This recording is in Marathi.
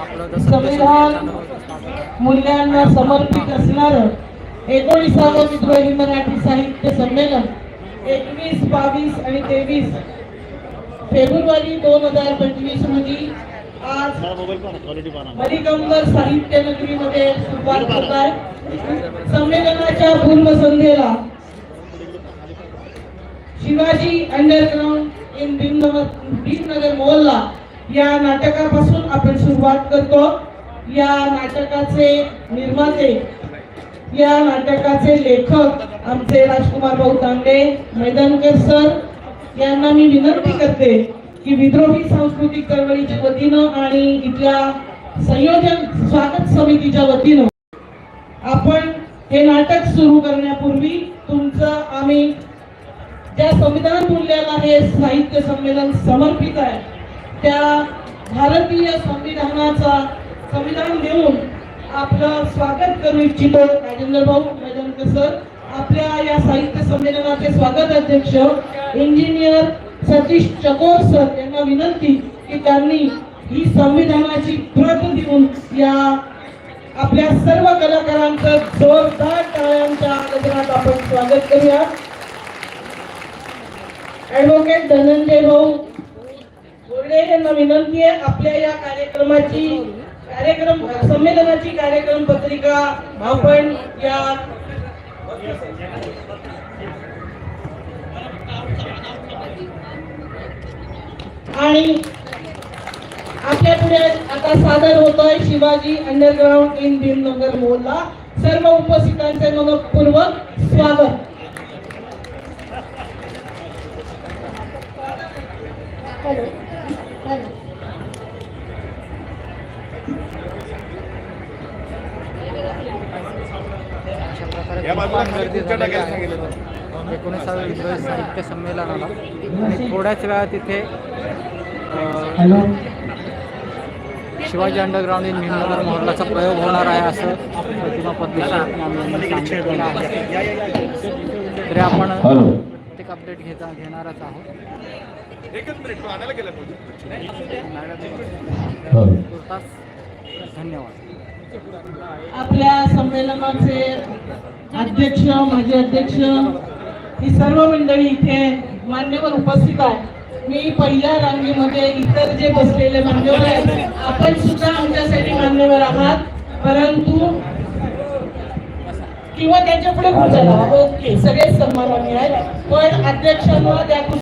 संविधान मूल्यांना समर्पित असणारं एकोणीसावं विद्रोही मराठी साहित्य संमेलन एकवीस बावीस आणि तेवीस फेब्रुवारी दोन हजार पंचवीस रोजी आज मरिगंगर साहित्य नगरीमध्ये सुरुवात होत आहे. संमेलनाच्या पूर्वसंध्येला शिवाजी अंडरग्राउंड इन भीमनगर भीमनगर मोहल्ला या नाटकापासून आपण सुरुवात करतो. या नाटकाचे निर्माते या नाटकाचे लेखक आमचे राजकुमार भाऊ तांडे मैदानकर सर यांना मी विनंती करते की विद्रोही सांस्कृतिक चळवळीच्या वतीनं आणि इथल्या संयोजन स्वागत समितीच्या वतीनं आपण हे नाटक सुरू करण्यापूर्वी तुमचं आम्ही ज्या संविधान मूल्याला हे साहित्य संमेलन समर्पित आहे त्या भारतीय संविधानाचा संविधान देऊन आपलं स्वागत करू इच्छितो राजेंद्र भाऊ मैदानकर सर. आपल्या या साहित्य संमेलनाचे स्वागत अध्यक्ष इंजिनियर सतीश चकोर सर यांना विनंती की त्यांनी ही संविधानाची प्रत देऊन या आपल्या सर्व कलाकारांचं जोरदार टाळ्यांच्या गजरात आपण स्वागत करूया. ॲडव्होकेट धनंजय भाऊ बोर्डे यांना विनंती आहे. आपल्या या कार्यक्रमाची कार्यक्रम संमेलनाची कार्यक्रम पत्रिका आपण या आणि आपल्या पुढे आता सादर होतोय शिवाजी अंडरग्राउंड इन भीमनगर मोहल्ला. सर्व उपस्थितांचे मनपूर्वक स्वागत. अशा प्रकारे तुफान गर्दी झालेली आहे एकोणीसाव्या विद्रोही साहित्य संमेलनाला. आणि थोड्याच वेळात तिथे शिवाजी अंडरग्राउंड इन भीमनगर मोहल्लाचा प्रयोग होणार आहे असं प्रतिमा पद्मश्री यांनी सांगितलेलं आहे. तरी आपण प्रत्येक अपडेट घेता घेणारच आहोत. तुर्तास धन्यवाद. आपल्या संमेलनाचे अध्यक्ष माजी अध्यक्ष ही सर्व मंडळी इथे मान्यवर उपस्थित आहे मी पहिल्या रांगेमध्ये इतर जे बसलेले मान्यवर आहेत आपण सुद्धा आमच्यासाठी मान्यवर आहात. परंतु किंवा त्यांच्या पुढे ओके सगळेच सन्माननीय आहेत. पण अध्यक्षांना त्या